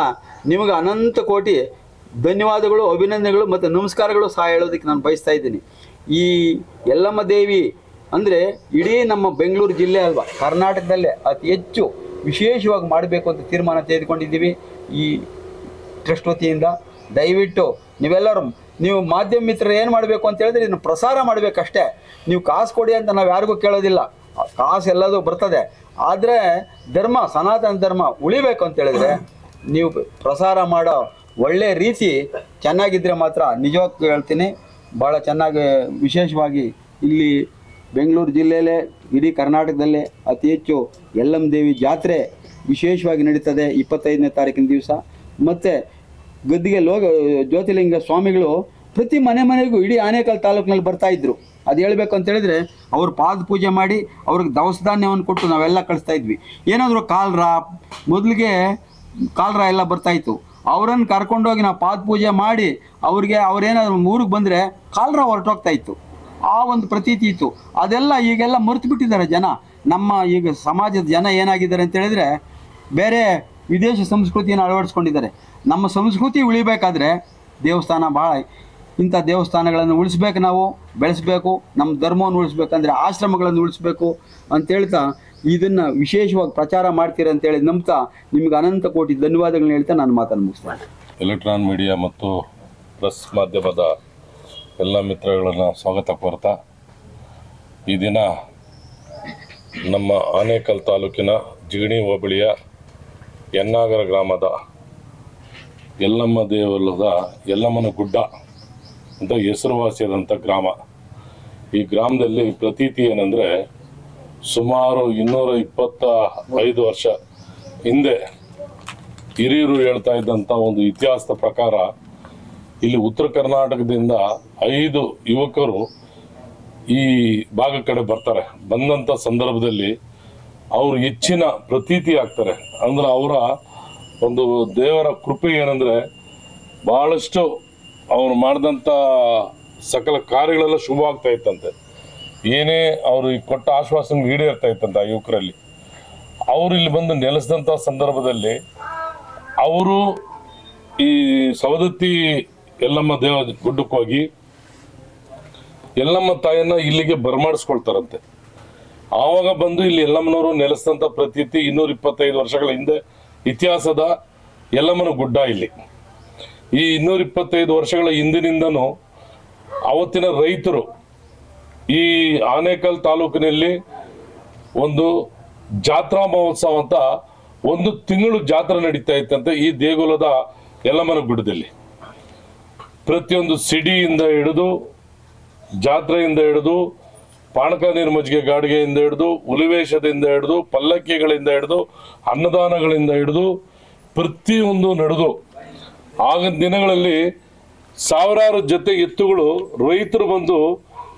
ನಿಮಗೆ ಅನಂತ ಕೋಟಿ ಧನ್ಯವಾದಗಳು, ಅಭಿನಂದನೆಗಳು ಮತ್ತು ನಮಸ್ಕಾರಗಳು ಸಹ ಹೇಳೋದಕ್ಕೆ ನಾನು ಬಯಸ್ತಾ ಇದ್ದೀನಿ. ಈ ಯಲ್ಲಮ್ಮ ದೇವಿ ಅಂದರೆ ಇಡೀ ನಮ್ಮ ಬೆಂಗಳೂರು ಜಿಲ್ಲೆ ಅಲ್ವಾ, ಕರ್ನಾಟಕದಲ್ಲೇ ಅತಿ ಹೆಚ್ಚು ವಿಶೇಷವಾಗಿ ಮಾಡಬೇಕು ಅಂತ ತೀರ್ಮಾನ ತೆಗೆದುಕೊಂಡಿದ್ದೀವಿ ಈ ಟ್ರಸ್ಟ್ ವತಿಯಿಂದ. ದಯವಿಟ್ಟು ನೀವೆಲ್ಲರೂ, ನೀವು ಮಾಧ್ಯಮ ಮಿತ್ರರು ಏನು ಮಾಡಬೇಕು ಅಂತ ಹೇಳಿದ್ರೆ ಇದನ್ನು ಪ್ರಸಾರ ಮಾಡಬೇಕಷ್ಟೇ. ನೀವು ಕಾಸು ಕೊಡಿ ಅಂತ ನಾವು ಯಾರಿಗೂ ಕೇಳೋದಿಲ್ಲ. ಕಾಸು ಎಲ್ಲದೂ ಬರ್ತದೆ. ಆದರೆ ಧರ್ಮ, ಸನಾತನ ಧರ್ಮ ಉಳಿಬೇಕು ಅಂತ ಹೇಳಿದ್ರೆ ನೀವು ಪ್ರಸಾರ ಮಾಡೋ ಒಳ್ಳೆ ರೀತಿ ಚೆನ್ನಾಗಿದ್ದರೆ ಮಾತ್ರ ನಿಜವಾಗ್ಲೂ ಹೇಳ್ತೀನಿ. ಭಾಳ ಚೆನ್ನಾಗಿ ವಿಶೇಷವಾಗಿ ಇಲ್ಲಿ ಬೆಂಗಳೂರು ಜಿಲ್ಲೆಯಲ್ಲೇ, ಇಡೀ ಕರ್ನಾಟಕದಲ್ಲೇ ಅತಿ ಹೆಚ್ಚು ಯಲ್ಲಮ್ಮ ದೇವಿ ಜಾತ್ರೆ ವಿಶೇಷವಾಗಿ ನಡೀತದೆ ಇಪ್ಪತ್ತೈದನೇ ತಾರೀಕಿನ ದಿವಸ. ಮತ್ತು ಗದ್ದಿಗೆ ಲೋ ಜ್ಯೋತಿಲಿಂಗ ಸ್ವಾಮಿಗಳು ಪ್ರತಿ ಮನೆ ಮನೆಗೂ ಇಡೀ ಆನೇಕಲ್ ತಾಲೂಕಿನಲ್ಲಿ ಬರ್ತಾಯಿದ್ರು ಅದು ಹೇಳಬೇಕು ಅಂತ ಹೇಳಿದ್ರೆ, ಅವ್ರು ಪಾದ ಪೂಜೆ ಮಾಡಿ ಅವ್ರಿಗೆ ದವಸ ಧಾನ್ಯವನ್ನು ಕೊಟ್ಟು ನಾವೆಲ್ಲ ಕಳಿಸ್ತಾ ಇದ್ವಿ. ಏನಾದರೂ ಕಾಲ್ರ, ಮೊದಲಿಗೆ ಕಾಲ್ರ ಎಲ್ಲ ಬರ್ತಾಯಿತ್ತು ಅವರನ್ನು ಕರ್ಕೊಂಡೋಗಿ ನಾವು ಪಾದ ಪೂಜೆ ಮಾಡಿ ಅವ್ರಿಗೆ ಅವ್ರೇನಾದ್ರು ಊರಿಗೆ ಬಂದರೆ ಕಾಲ್ರ ಹೊರಟೋಗ್ತಾ ಇತ್ತು. ಆ ಒಂದು ಪ್ರತೀತಿ ಇತ್ತು. ಅದೆಲ್ಲ ಈಗೆಲ್ಲ ಮರೆತು ಬಿಟ್ಟಿದ್ದಾರೆ ಜನ. ನಮ್ಮ ಈಗ ಸಮಾಜದ ಜನ ಏನಾಗಿದ್ದಾರೆ ಅಂತ ಹೇಳಿದ್ರೆ ಬೇರೆ ವಿದೇಶ ಸಂಸ್ಕೃತಿಯನ್ನು ಅಳವಡಿಸ್ಕೊಂಡಿದ್ದಾರೆ. ನಮ್ಮ ಸಂಸ್ಕೃತಿ ಉಳಿಬೇಕಾದ್ರೆ ದೇವಸ್ಥಾನ ಭಾಳ ಇಂಥ ದೇವಸ್ಥಾನಗಳನ್ನು ಉಳಿಸ್ಬೇಕು ನಾವು, ಬೆಳೆಸಬೇಕು, ನಮ್ಮ ಧರ್ಮವನ್ನು ಉಳಿಸ್ಬೇಕಂದ್ರೆ ಆಶ್ರಮಗಳನ್ನು ಉಳಿಸ್ಬೇಕು ಅಂತ ಹೇಳ್ತಾ ಇದನ್ನು ವಿಶೇಷವಾಗಿ ಪ್ರಚಾರ ಮಾಡ್ತೀರ ಅಂತೇಳಿ ನಂಬ್ತಾ ನಿಮ್ಗೆ ಅನಂತ ಕೋಟಿ ಧನ್ಯವಾದಗಳನ್ನ ಹೇಳ್ತಾ ನಾನು ಮಾತನ್ನು ಮುಗಿಸ್ತೇನೆ. ಎಲೆಕ್ಟ್ರಾನ್ ಮೀಡಿಯಾ ಮತ್ತು ಪ್ರೆಸ್ ಮಾಧ್ಯಮದ ಎಲ್ಲ ಮಿತ್ರಗಳನ್ನು ಸ್ವಾಗತ ಕೋರ್ತಾ. ಈ ದಿನ ನಮ್ಮ ಆನೇಕಲ್ ತಾಲೂಕಿನ ಜಿಗಣಿ ಹೋಬಳಿಯ ಎನ್ನಾಗರ ಗ್ರಾಮದ ಯಲ್ಲಮ್ಮ ದೇವಲದ ಯಲ್ಲಮ್ಮನ ಗುಡ್ಡ ಅಂತ ಹೆಸರುವಾಸಿಯಾದಂಥ ಗ್ರಾಮ. ಈ ಗ್ರಾಮದಲ್ಲಿ ಪ್ರತೀತಿ ಏನಂದರೆ ಸುಮಾರು ಇನ್ನೂರ ಇಪ್ಪತ್ತ ಐದು ವರ್ಷ ಹಿಂದೆ ಹಿರಿಯರು ಹೇಳ್ತಾ ಇದ್ದಂಥ ಒಂದು ಇತಿಹಾಸದ ಪ್ರಕಾರ ಇಲ್ಲಿ ಉತ್ತರ ಕರ್ನಾಟಕದಿಂದ ಐದು ಯುವಕರು ಈ ಭಾಗ ಕಡೆ ಬರ್ತಾರೆ. ಬಂದಂಥ ಸಂದರ್ಭದಲ್ಲಿ ಅವರು ಹೆಚ್ಚಿನ ಪ್ರತೀತಿ ಆಗ್ತಾರೆ. ಅಂದ್ರೆ ಅವರ ಒಂದು ದೇವರ ಕೃಪೆ ಏನಂದ್ರೆ ಬಹಳಷ್ಟು ಅವ್ರು ಮಾಡಿದಂಥ ಸಕಲ ಕಾರ್ಯಗಳೆಲ್ಲ ಶುಭ ಆಗ್ತಾ ಇತ್ತಂತೆ. ಏನೇ ಅವರು ಕೊಟ್ಟ ಆಶ್ವಾಸನೆ ಈಡೇರ್ತಾ ಇತ್ತಂತೆ ಆ ಯುವಕರಲ್ಲಿ. ಅವರು ಇಲ್ಲಿ ಬಂದು ನೆಲೆಸಿದಂಥ ಸಂದರ್ಭದಲ್ಲಿ ಅವರು ಈ ಸವದತ್ತಿ ಯಲ್ಲಮ್ಮ ದೇವ ಗುಡ್ಡಕ್ಕೆ ಹೋಗಿ, ಎಲ್ಲಮ್ಮ ತಾಯಿಯನ್ನ ಇಲ್ಲಿಗೆ ಬರಮಾಡಿಸ್ಕೊಳ್ತಾರಂತೆ. ಆವಾಗ ಬಂದು ಇಲ್ಲಿ ಎಲ್ಲಮ್ಮನವರು ನೆಲೆಸಿದಂಥ ಪ್ರತೀತಿ ಇನ್ನೂರ ಇಪ್ಪತ್ತೈದು ವರ್ಷಗಳ ಹಿಂದೆ ಇತಿಹಾಸದ ಎಲ್ಲಮ್ಮನ ಗುಡ್ಡ ಇಲ್ಲಿ. ಈ ಇನ್ನೂರ ಇಪ್ಪತ್ತೈದು ವರ್ಷಗಳ ಹಿಂದಿನಿಂದನೂ ಅವತ್ತಿನ ರೈತರು ಈ ಆನೇಕಲ್ ತಾಲೂಕಿನಲ್ಲಿ ಒಂದು ಜಾತ್ರಾ ಮಹೋತ್ಸವ ಅಂತ ಒಂದು ತಿಂಗಳು ಜಾತ್ರೆ ನಡೀತಾ ಇತ್ತಂತೆ ಈ ದೇಗುಲದ ಯಲ್ಲಮ್ಮನ ಗುಡ್ಡದಲ್ಲಿ. ಪ್ರತಿಯೊಂದು ಸಿಡಿಯಿಂದ ಹಿಡಿದು, ಜಾತ್ರೆಯಿಂದ ಹಿಡಿದು ಪಾನಕ ನಿರ್ಮಜ್ಜಿಗೆ ಗಾಡಿಗೆಯಿಂದ ಹಿಡಿದು, ಹುಲಿವೇಷದಿಂದ ಹಿಡಿದು, ಪಲ್ಲಕ್ಕಿಗಳಿಂದ ಹಿಡಿದು, ಅನ್ನದಾನಗಳಿಂದ ಹಿಡಿದು, ಪ್ರತಿಯೊಂದು ನಡೆದು, ಆಗಿನ ದಿನಗಳಲ್ಲಿ ಸಾವಿರಾರು ಜೊತೆ ಎತ್ತುಗಳು ರೈತರು ಬಂದು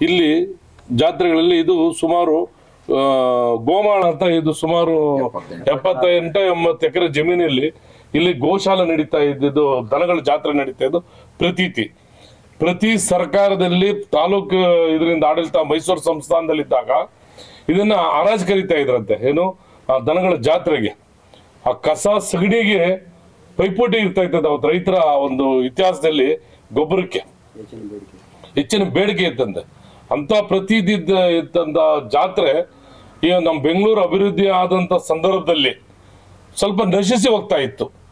ಇಲ್ಲಿ ಜಾತ್ರೆಗಳಲ್ಲಿ ಇದು ಸುಮಾರು ಗೋಮಾಳ ಅಂತ ಇದು ಸುಮಾರು ಎಪ್ಪತ್ತೆಂಟು ಎಂಬತ್ತು ಎಕರೆ ಜಮೀನಲ್ಲಿ ಇಲ್ಲಿ ಗೋಶಾಲೆ ನಡೀತಾ ಇದ್ದಿದ್ದು, ದನಗಳ ಜಾತ್ರೆ ನಡೀತಾ ಇದ್ದು ಪ್ರತೀತಿ. ಪ್ರತಿ ಸರ್ಕಾರದಲ್ಲಿ ತಾಲೂಕು ಇದರಿಂದ ಆಡಳಿತ ಮೈಸೂರು ಸಂಸ್ಥಾನದಲ್ಲಿದ್ದಾಗ ಇದನ್ನ ಹರಾಜು ಕರಿತಾ ಇದ್ರಂತೆ. ಏನು? ಆ ದನಗಳ ಜಾತ್ರೆಗೆ. ಆ ಕಸ ಸಗಣಿಗೆ ಪೈಪೋಟಿ ಇರ್ತಾ ಇರ್ತದೆ ಅವತ್ತು ರೈತರ ಒಂದು ಇತಿಹಾಸದಲ್ಲಿ ಗೊಬ್ಬರಕ್ಕೆ. ಹೆಚ್ಚಿನ ಬೇಡಿಕೆ ಇತ್ತಂತೆ. ಅಂತ ಪ್ರತೀತಿ ಇದ್ದ- ಇದ್ದಂತ ಜಾತ್ರೆ ಈಗ ನಮ್ಮ ಬೆಂಗಳೂರು ಅಭಿವೃದ್ಧಿ ಆದಂತ ಸಂದರ್ಭದಲ್ಲಿ ಸ್ವಲ್ಪ ನಶಿಸಿ ಹೋಗ್ತಾ ಇತ್ತು.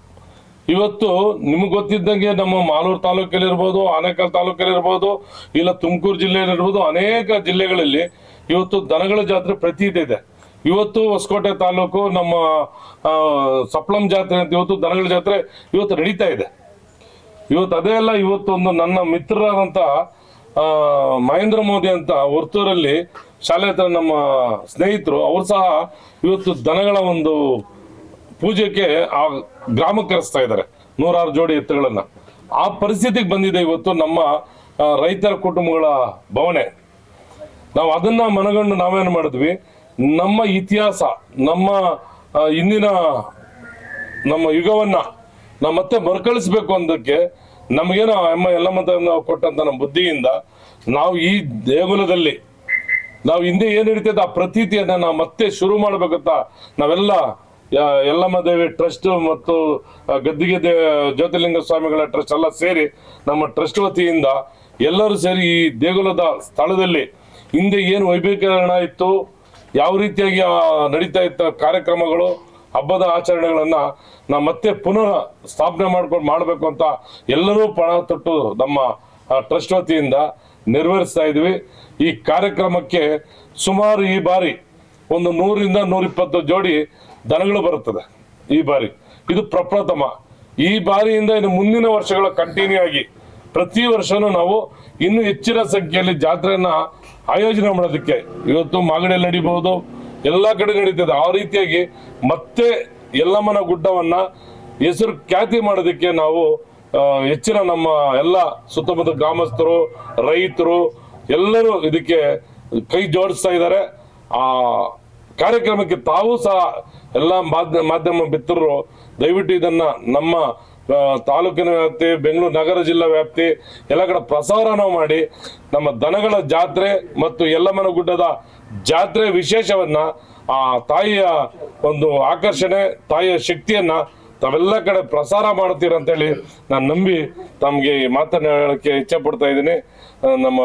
ಇವತ್ತು ನಿಮ್ಗೆ ಗೊತ್ತಿದ್ದಂಗೆ ನಮ್ಮ ಮಾಲೂರು ತಾಲೂಕಲ್ಲಿ ಇರ್ಬೋದು ಆನೇಕಲ್ ತಾಲೂಕಲ್ಲಿ ಇರ್ಬೋದು ಇಲ್ಲ ತುಮಕೂರು ಜಿಲ್ಲೆಯಲ್ಲಿ ಇರ್ಬೋದು ಅನೇಕ ಜಿಲ್ಲೆಗಳಲ್ಲಿ ಇವತ್ತು ದನಗಳ ಜಾತ್ರೆ ಪ್ರತೀತಿ ಇದೆ. ಇವತ್ತು ಹೊಸಕೋಟೆ ತಾಲೂಕು ನಮ್ಮ ಸಪ್ಲಂ ಜಾತ್ರೆ ಅಂತ ಇವತ್ತು ದನಗಳ ಜಾತ್ರೆ ಇವತ್ತು ನಡೀತಾ ಇದೆ. ಇವತ್ತು ಅದೇ ಅಲ್ಲ ಇವತ್ತೊಂದು ನನ್ನ ಮಿತ್ರರಾದಂತ ಆ, ಮಹೇಂದ್ರ ಮೋದಿ ಅಂತ ವರ್ತೂರಲ್ಲಿ ಶಾಲೆ ಹತ್ರ ನಮ್ಮ ಸ್ನೇಹಿತರು ಅವರು ಸಹ ಇವತ್ತು ದನಗಳ ಒಂದು ಪೂಜೆಗೆ ಆ ಗ್ರಾಮಕ್ಕೆ ಕರೆಸ್ತಾ ಇದ್ದಾರೆ. ನೂರಾರು ಜೋಡಿ ಎತ್ತುಗಳನ್ನ. ಆ ಪರಿಸ್ಥಿತಿಗೆ ಬಂದಿದೆ ಇವತ್ತು ನಮ್ಮ ರೈತರ ಕುಟುಂಬಗಳ ಭವನೆ. ನಾವು ಅದನ್ನ ಮನಗಂಡು ನಾವೇನು ಮಾಡಿದ್ವಿ? ನಮ್ಮ ಇತಿಹಾಸ, ನಮ್ಮ ಇಂದಿನ, ನಮ್ಮ ಯುಗವನ್ನ ನಾವು ಮತ್ತೆ ಮರುಕಳಿಸ್ಬೇಕು ಅಂದಕ್ಕೆ ನಮಗೇನೋ ಅಮ್ಮ ಎಲ್ಲ ಮತ ನಾವು ಕೊಟ್ಟಂತ ನಮ್ಮ ಬುದ್ಧಿಯಿಂದ ನಾವು ಈ ದೇಗುಲದಲ್ಲಿ ನಾವು ಹಿಂದೆ ಏನು ಹಿಡಿತೈತೆ ಆ ಪ್ರತೀತಿಯನ್ನ ನಾವು ಮತ್ತೆ ಶುರು ಮಾಡ್ಬೇಕಂತ ನಾವೆಲ್ಲ ಯಲ್ಲಮ್ಮ ದೇವಿ ಟ್ರಸ್ಟ್ ಮತ್ತು ಗದ್ದಿಗೆ ದೇ, ಜ್ಯೋತಿರ್ಲಿಂಗ ಸ್ವಾಮಿಗಳ ಟ್ರಸ್ಟ್ ಎಲ್ಲ ಸೇರಿ ನಮ್ಮ ಟ್ರಸ್ಟ್ ವತಿಯಿಂದ ಎಲ್ಲರೂ ಸೇರಿ ಈ ದೇಗುಲದ ಸ್ಥಳದಲ್ಲಿ ಹಿಂದೆ ಏನು ವೈಭೀಕರಣ ಇತ್ತು, ಯಾವ ರೀತಿಯಾಗಿ ನಡೀತಾ ಇತ್ತ ಕಾರ್ಯಕ್ರಮಗಳು, ಹಬ್ಬದ ಆಚರಣೆಗಳನ್ನು ನಾವು ಮತ್ತೆ ಪುನಃ ಸ್ಥಾಪನೆ ಮಾಡ್ಕೊಂಡು ಮಾಡಬೇಕು ಅಂತ ಎಲ್ಲರೂ ಪಣ ತೊಟ್ಟು ನಮ್ಮ ಟ್ರಸ್ಟ್ ವತಿಯಿಂದ ನೆರವೇರಿಸ್ತಾ ಇದ್ವಿ. ಈ ಕಾರ್ಯಕ್ರಮಕ್ಕೆ ಸುಮಾರು ಈ ಬಾರಿ ಒಂದು ನೂರಿಂದ ನೂರಿಪ್ಪತ್ತು ಜೋಡಿ ದನಗಳು ಬರುತ್ತದೆ ಈ ಬಾರಿ. ಇದು ಪ್ರಪ್ರಥಮ. ಈ ಬಾರಿಯಿಂದ ಇನ್ನು ಮುಂದಿನ ವರ್ಷಗಳ ಕಂಟಿನ್ಯೂ ಆಗಿ ಪ್ರತಿ ವರ್ಷನೂ ನಾವು ಇನ್ನು ಹೆಚ್ಚಿನ ಸಂಖ್ಯೆಯಲ್ಲಿ ಜಾತ್ರೆಯನ್ನ ಆಯೋಜನೆ ಮಾಡೋದಕ್ಕೆ ಇವತ್ತು ಮಾಗಡಿಯಲ್ಲಿ ನಡೀಬಹುದು, ಎಲ್ಲಾ ಕಡೆ ನಡೀತದೆ. ಆ ರೀತಿಯಾಗಿ ಮತ್ತೆ ಯಲ್ಲಮ್ಮನ ಗುಡ್ಡವನ್ನ ಹೆಸರು ಖ್ಯಾತಿ ಮಾಡೋದಕ್ಕೆ ನಾವು ಹೆಚ್ಚಿನ ನಮ್ಮ ಎಲ್ಲ ಸುತ್ತಮುತ್ತ ಗ್ರಾಮಸ್ಥರು, ರೈತರು ಎಲ್ಲರೂ ಇದಕ್ಕೆ ಕೈ ಜೋಡಿಸ್ತಾ ಇದ್ದಾರೆ. ಆ ಕಾರ್ಯಕ್ರಮಕ್ಕೆ ತಾವು ಸಹ ಎಲ್ಲ ಮಾಧ್ಯ, ಮಾಧ್ಯಮ ಮಿತ್ರರು, ದಯವಿಟ್ಟು ಇದನ್ನ ನಮ್ಮ ತಾಲೂಕಿನ ವ್ಯಾಪ್ತಿ, ಬೆಂಗಳೂರು ನಗರ ಜಿಲ್ಲಾ ವ್ಯಾಪ್ತಿ, ಎಲ್ಲ ಕಡೆ ಪ್ರಸಾರನ ಮಾಡಿ, ನಮ್ಮ ದನಗಳ ಜಾತ್ರೆ ಮತ್ತು ಯಲ್ಲಮ್ಮನ ಗುಡ್ಡದ ಜಾತ್ರೆ ವಿಶೇಷವನ್ನ, ಆ ತಾಯಿಯ ಒಂದು ಆಕರ್ಷಣೆ, ತಾಯಿಯ ಶಕ್ತಿಯನ್ನ ತಾವೆಲ್ಲ ಕಡೆ ಪ್ರಸಾರ ಮಾಡ್ತೀರ ಅಂತೇಳಿ ನಾನು ನಂಬಿ ತಮಗೆ ಹೇಳಕ್ಕೆ ಇಚ್ಛೆ ಪಡ್ತಾ ಇದ್ದೀನಿ. ನಮ್ಮ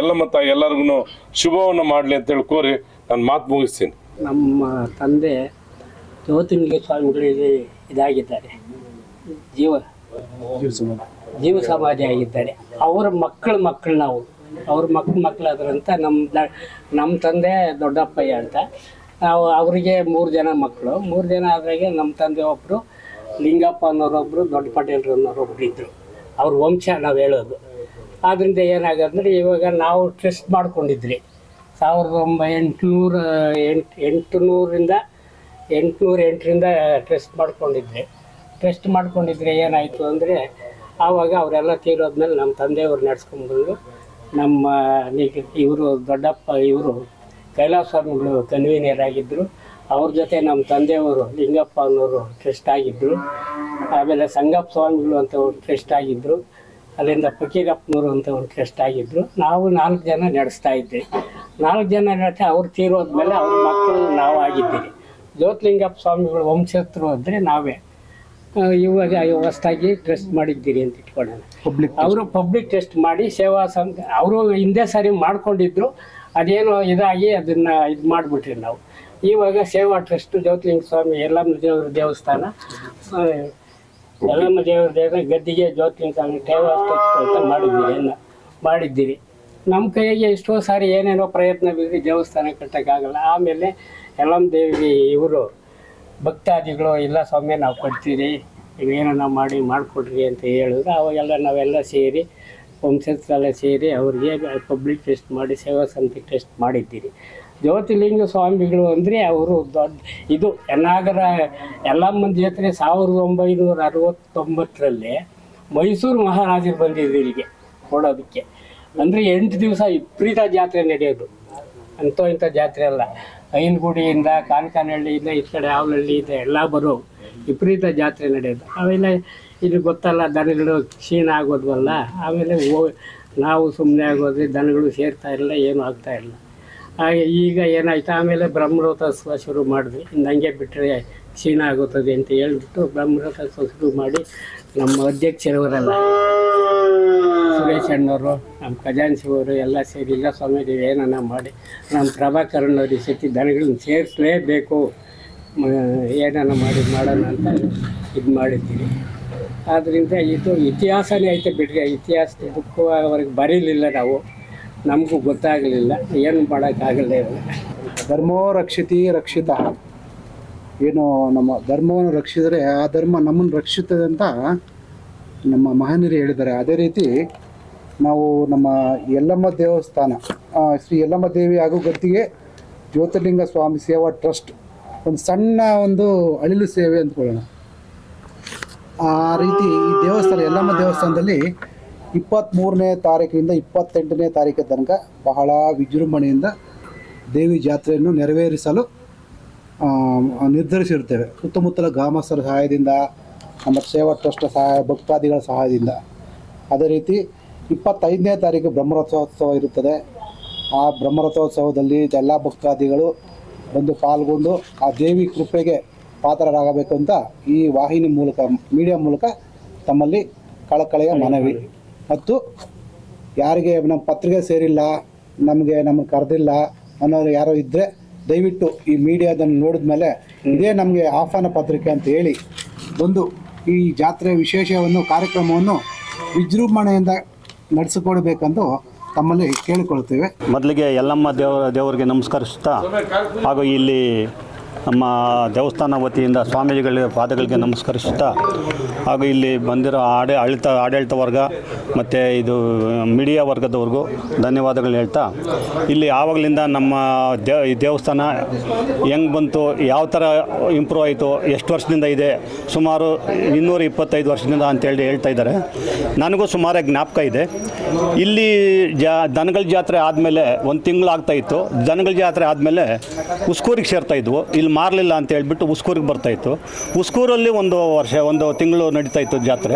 ಎಲ್ಲಮ್ಮ ತಾಯಿ ಎಲ್ಲರಿಗೂ ಶುಭವನ್ನು ಮಾಡಲಿ ಅಂತೇಳಿ ಕೋರಿ ನಾನು ಮಾತು ಮುಗಿಸ್ತೀನಿ. ನಮ್ಮ ತಂದೆ ಜ್ಯೋತಿರ್ಲಿಂಗ ಸ್ವಾಮಿಗಳಿಗೆ ಇದಾಗಿದ್ದಾರೆ. ಜೀವ ಜೀವ ಸಮಾಧಿ ಆಗಿದ್ದಾರೆ. ಅವರ ಮಕ್ಕಳ ಮಕ್ಕಳು ನಾವು. ಅವ್ರ ಮಕ್ಕಳ ಮಕ್ಕಳಾದ್ರಂತ ನಮ್ಮ ನಮ್ಮ ತಂದೆ ದೊಡ್ಡಪ್ಪಯ್ಯ ಅಂತ. ನಾವು ಅವರಿಗೆ ಮೂರು ಜನ ಮಕ್ಕಳು. ಮೂರು ಜನ ಆದ್ರಾಗೆ ನಮ್ಮ ತಂದೆ ಒಬ್ಬರು ಲಿಂಗಪ್ಪ ಅನ್ನೋರೊಬ್ಬರು ದೊಡ್ಡ ಪಟೇಲ್ರು ಅನ್ನೋರೊಬ್ರು ಇದ್ದರು ಅವ್ರ ವಂಶ ನಾವು ಹೇಳೋದು. ಆದ್ದರಿಂದ ಏನಾಗಂದ್ರೆ ಇವಾಗ ನಾವು ಟ್ರೆಸ್ಟ್ ಮಾಡ್ಕೊಂಡಿದ್ರಿ. ಸಾವಿರದ ಒಂಬೈ ಎಂಟುನೂರ ಎಂಟು ಎಂಟುನೂರಿಂದ ಎಂಟುನೂರ ಎಂಟರಿಂದ ಟೆಸ್ಟ್ ಮಾಡ್ಕೊಂಡಿದ್ದೆ ಟೆಸ್ಟ್ ಮಾಡ್ಕೊಂಡಿದ್ರೆ ಏನಾಯಿತು ಅಂದರೆ, ಆವಾಗ ಅವರೆಲ್ಲ ತೀರೋದ್ಮೇಲೆ ನಮ್ಮ ತಂದೆಯವ್ರು ನಡೆಸ್ಕೊಂಡ್ಬಂದು ನಮ್ಮ ಇವರು ದೊಡ್ಡಪ್ಪ, ಇವರು ಕೈಲಾಸ ಸ್ವಾಮಿಗಳು ಕನ್ವೀನರ್ ಆಗಿದ್ದರು ಅವ್ರ ಜೊತೆ ನಮ್ಮ ತಂದೆಯವರು ಲಿಂಗಪ್ಪ ಅನ್ನೋರು ಟ್ರೆಸ್ಟ್ ಆಗಿದ್ದರು ಆಮೇಲೆ ಸಂಗಪ್ಪ ಸ್ವಾಮಿಗಳು ಅಂತ ಒಂದು ಟ್ರೆಸ್ಟ್ ಆಗಿದ್ದರು ಅಲ್ಲಿಂದ ಫಕೀರಪ್ಪನವರು ಅಂತ ಒಂದು ಟ್ರೆಸ್ಟ್ ಆಗಿದ್ದರು ನಾವು ನಾಲ್ಕು ಜನ ನಡೆಸ್ತಾ ಇದ್ದೆ ನಾಲ್ಕು ಜನ ನಡೆಸಿ ಅವ್ರು ತೀರೋದ್ಮೇಲೆ ಅವ್ರ ಮಕ್ಕಳು ನಾವು ಆಗಿದ್ದೀರಿ ಜ್ಯೋತಿಲಿಂಗಪ್ಪ ಸ್ವಾಮಿಗಳು ವಂಶಸ್ಥರು ಅಂದರೆ ನಾವೇ. ಇವಾಗ ಹೊಸ್ತಾಗಿ ಟ್ರಸ್ಟ್ ಮಾಡಿದ್ದೀರಿ ಅಂತ ಪಬ್ಲಿಕ್ ಅವರು ಪಬ್ಲಿಕ್ ಟೆಸ್ಟ್ ಮಾಡಿ ಸೇವಾ ಸಂಘ ಅವರು ಹಿಂದೆ ಸಾರಿ ಮಾಡ್ಕೊಂಡಿದ್ರು ಅದೇನೋ ಇದಾಗಿ ಅದನ್ನು ಇದು ಮಾಡಿಬಿಟ್ರಿ ನಾವು. ಇವಾಗ ಸೇವಾ ಟ್ರಸ್ಟ್ ಜ್ಯೋತಿಲಿಂಗ ಸ್ವಾಮಿ ಎಲ್ಲಮ್ಮ ದೇವರ ದೇವಸ್ಥಾನ ಎಲ್ಲಮ್ಮ ಯಲ್ಲಮ್ಮ ದೇವರ ದೇವರ ಗದ್ದಿಗೆ ಜ್ಯೋತಿಲಿಂಗ ಸ್ವಾಮಿ ಸೇವಾ ಟ್ರಸ್ಟ್ ಅಂತ ಮಾಡಿದ್ದೀರಿ ಎಲ್ಲ ಮಾಡಿದ್ದೀರಿ. ನಮ್ಮ ಕೈಗೆ ಎಷ್ಟೋ ಸಾರಿ ಏನೇನೋ ಪ್ರಯತ್ನ ಬಿದ್ದರೆ ದೇವಸ್ಥಾನ ಕಟ್ಟೋಕ್ಕಾಗಲ್ಲ. ಆಮೇಲೆ ಯಲ್ಲಮ್ಮ ದೇವಿ ಇವರು ಭಕ್ತಾದಿಗಳು, ಇಲ್ಲ ಸ್ವಾಮಿ, ನಾವು ಕೊಡ್ತೀರಿ ನೀವೇನನ್ನ ಮಾಡಿ ಮಾಡಿಕೊಡ್ರಿ ಅಂತ ಹೇಳಿದ್ರು. ಅವಾಗೆಲ್ಲ ನಾವೆಲ್ಲ ಸೇರಿ, ವಂಶಸ್ಥರೆಲ್ಲ ಸೇರಿ ಅವ್ರಿಗೆ ಪಬ್ಲಿಕ್ ಟೆಸ್ಟ್ ಮಾಡಿ, ಸೇವಾ ಸಮಿತಿ ಟೆಸ್ಟ್ ಮಾಡಿದ್ದೀರಿ. ಜ್ಯೋತಿಲಿಂಗ ಸ್ವಾಮಿಗಳು ಅಂದರೆ ಅವರು ದೊಡ್ಡ, ಇದು ಎನ್ನಾಗರ ಯಲ್ಲಮ್ಮನ ಜಾತ್ರೆ ಸಾವಿರದ ಒಂಬೈನೂರ ಅರವತ್ತೊಂಬತ್ತರಲ್ಲಿ ಮೈಸೂರು ಮಹಾರಾಜರು ಬಂದಿದ್ದು ಇಲ್ಲಿಗೆ, ಕೊಡೋದಕ್ಕೆ. ಅಂದರೆ ಎಂಟು ದಿವಸ ವಿಪರೀತ ಜಾತ್ರೆ ನಡೆಯೋದು. ಅಂಥೋ ಇಂಥ ಜಾತ್ರೆ ಅಲ್ಲ. ಐನಗುಡಿಯಿಂದ ಕಾನ್ಕಾನಹಳ್ಳಿಯಿಂದ ಈ ಕಡೆ ಇದೆ, ಎಲ್ಲ ಬರೋ ವಿಪರೀತ ಜಾತ್ರೆ ನಡೆಯೋದು ಆಮೇಲೆ ಇದು ಗೊತ್ತಲ್ಲ, ದನಗಳು ಕ್ಷೀಣ ಆಗೋದ್ವಲ್ಲ, ಆಮೇಲೆ ಹೋ, ನಾವು ಸುಮ್ಮನೆ ಆಗೋದ್ರೆ ದನಗಳು ಸೇರ್ತಾ ಇಲ್ಲ, ಏನೂ ಆಗ್ತಾ ಇಲ್ಲ. ಹಾಗೆ ಈಗ ಏನಾಯ್ತು, ಆಮೇಲೆ ಬ್ರಹ್ಮರಥೋತ್ಸವ ಶುರು ಮಾಡಿದ್ವಿ. ಹಂಗೆ ಬಿಟ್ಟರೆ ಕ್ಷೀಣ ಆಗುತ್ತದೆ ಅಂತ ಹೇಳ್ಬಿಟ್ಟು ಬ್ರಹ್ಮರಥೋತ್ಸವ ಶುರು ಮಾಡಿ ನಮ್ಮ ಅಧ್ಯಕ್ಷರವರೆಲ್ಲ ಸುರೇಶ್ ಅಣ್ಣವರು, ನಮ್ಮ ಖಜಾನ್ಸಿಯವರು ಎಲ್ಲ ಸೇರಿ ಇಲ್ಲ ಸ್ವಾಮೀಜಿ ಏನನ್ನ ಮಾಡಿ ನಮ್ಮ ಈ ಸತಿ ದನಗಳನ್ನ ಸೇರಿಸಲೇಬೇಕು. ಏನನ್ನ ಮಾಡಿ ಮಾಡೋಣ ಅಂತ ಇದು ಮಾಡಿದ್ದೀವಿ. ಆದ್ದರಿಂದ ಇದು ಇತಿಹಾಸನೇ ಐತೆ ಬಿಡ್ರಿ. ಇತಿಹಾಸ ಬುಕ್ಕು ಅವ್ರಿಗೆ ಬರೀಲಿಲ್ಲ ನಾವು. ನಮಗೂ ಗೊತ್ತಾಗಲಿಲ್ಲ. ಏನು ಮಾಡೋಕ್ಕಾಗಲ್ಲ ಧರ್ಮೋ ರಕ್ಷಿತಿ ರಕ್ಷಿತ. ಏನು ನಮ್ಮ ಧರ್ಮವನ್ನು ರಕ್ಷಿಸಿದರೆ ಆ ಧರ್ಮ ನಮ್ಮನ್ನು ರಕ್ಷಿಸುತ್ತದೆ ಅಂತ ನಮ್ಮ ಮಹನೀಯರು ಹೇಳಿದ್ದಾರೆ. ಅದೇ ರೀತಿ ನಾವು ನಮ್ಮ ಯಲ್ಲಮ್ಮ ದೇವಸ್ಥಾನ ಶ್ರೀ ಯಲ್ಲಮ್ಮ ದೇವಿ ಹಾಗೂ ಗದ್ದಿಗೆ ಜ್ಯೋತಿರ್ಲಿಂಗ ಸ್ವಾಮಿ ಸೇವಾ ಟ್ರಸ್ಟ್ ಒಂದು ಸಣ್ಣ ಒಂದು ಅಳಿಲು ಸೇವೆ ಅಂದ್ಕೊಳ್ಳೋಣ. ಆ ರೀತಿ ಈ ದೇವಸ್ಥಾನ, ಯಲ್ಲಮ್ಮ ದೇವಸ್ಥಾನದಲ್ಲಿ ಇಪ್ಪತ್ತ್ಮೂರನೇ ತಾರೀಕಿನಿಂದ ಇಪ್ಪತ್ತೆಂಟನೇ ತಾರೀಕು ತನಕ ಬಹಳ ವಿಜೃಂಭಣೆಯಿಂದ ದೇವಿ ಜಾತ್ರೆಯನ್ನು ನೆರವೇರಿಸಲು ನಿರ್ಧರಿಸಿರ್ತೇವೆ ಸುತ್ತಮುತ್ತಲ ಗ್ರಾಮಸ್ಥರ ಸಹಾಯದಿಂದ, ನಮ್ಮ ಸೇವಾ ಟ್ರಸ್ಟ್ ಸಹಾಯ, ಭಕ್ತಾದಿಗಳ ಸಹಾಯದಿಂದ. ಅದೇ ರೀತಿ ಇಪ್ಪತ್ತೈದನೇ ತಾರೀಕು ಬ್ರಹ್ಮರಥೋತ್ಸವ ಇರುತ್ತದೆ. ಆ ಬ್ರಹ್ಮರಥೋತ್ಸವದಲ್ಲಿ ಎಲ್ಲ ಭಕ್ತಾದಿಗಳು ಬಂದು ಪಾಲ್ಗೊಂಡು ಆ ದೇವಿ ಕೃಪೆಗೆ ಪಾತ್ರರಾಗಬೇಕು ಅಂತ ಈ ವಾಹಿನಿ ಮೂಲಕ, ಮೀಡಿಯಾ ಮೂಲಕ ತಮ್ಮಲ್ಲಿ ಕಳಕಳೆಯ ಮನವಿ. ಮತ್ತು ಯಾರಿಗೆ ನಮ್ಮ ಪತ್ರಿಕೆ ಸೇರಿಲ್ಲ, ನಮಗೆ ನಮಗೆ ಕರೆದಿಲ್ಲ ಅನ್ನೋರು ಯಾರೋ ಇದ್ದರೆ ದಯವಿಟ್ಟು ಈ ಮೀಡಿಯಾದನ್ನು ನೋಡಿದ ಮೇಲೆ ಇದೇ ನಮಗೆ ಆಹ್ವಾನ ಪತ್ರಿಕೆ ಅಂತ ಹೇಳಿ ಒಂದು ಈ ಜಾತ್ರೆ ವಿಶೇಷವನ್ನು ಕಾರ್ಯಕ್ರಮವನ್ನು ವಿಜೃಂಭಣೆಯಿಂದ ನಡೆಸಿಕೊಡಬೇಕೆಂದು ತಮ್ಮಲ್ಲಿ ಕೇಳಿಕೊಳ್ತೇವೆ. ಮೊದಲಿಗೆ ಯಲ್ಲಮ್ಮ ದೇವರ ದೇವರಿಗೆ ನಮಸ್ಕರಿಸುತ್ತಾ ಹಾಗೂ ಇಲ್ಲಿ ನಮ್ಮ ದೇವಸ್ಥಾನ ವತಿಯಿಂದ ಸ್ವಾಮೀಜಿಗಳ ಪಾದಗಳಿಗೆ ನಮಸ್ಕರಿಸುತ್ತಾ ಹಾಗೂ ಇಲ್ಲಿ ಬಂದಿರೋ ಆಡ ಆಡಳಿತ ಆಡಳಿತ ವರ್ಗ ಮತ್ತು ಇದು, ಮೀಡಿಯಾ ವರ್ಗದವ್ರಿಗೂ ಧನ್ಯವಾದಗಳು ಹೇಳ್ತಾ, ಇಲ್ಲಿ ಆವಾಗಲಿಂದ ನಮ್ಮ ದೇವಸ್ಥಾನ ಹೆಂಗೆ ಬಂತು, ಯಾವ ಥರ ಇಂಪ್ರೂವ್ ಆಯಿತು, ಎಷ್ಟು ವರ್ಷದಿಂದ ಇದೆ, ಸುಮಾರು ಇನ್ನೂರ ಇಪ್ಪತ್ತೈದು ವರ್ಷದಿಂದ ಅಂತೇಳಿ ಹೇಳ್ತಾ ಇದ್ದಾರೆ. ನನಗೂ ಸುಮಾರು ಜ್ಞಾಪಕ ಇದೆ. ಇಲ್ಲಿ ಜಾ, ದನಗಳ ಜಾತ್ರೆ ಆದಮೇಲೆ ಒಂದು ತಿಂಗಳು ಇತ್ತು. ದನಗಳ ಜಾತ್ರೆ ಆದಮೇಲೆ ಉಸ್ಕೂರಿಗೆ ಸೇರ್ತಾಯಿದ್ವು ಇಲ್ಲಿ ಮಾರಲಿಲ್ಲ ಅಂತ ಹೇಳಿಬಿಟ್ಟು ಉಸ್ಕೂರಿಗೆ ಬರ್ತಾಯಿತ್ತು ಉಸ್ಕೂರಲ್ಲಿ ಒಂದು ವರ್ಷ, ಒಂದು ತಿಂಗಳು ನಡೀತಾ ಇತ್ತು ಜಾತ್ರೆ.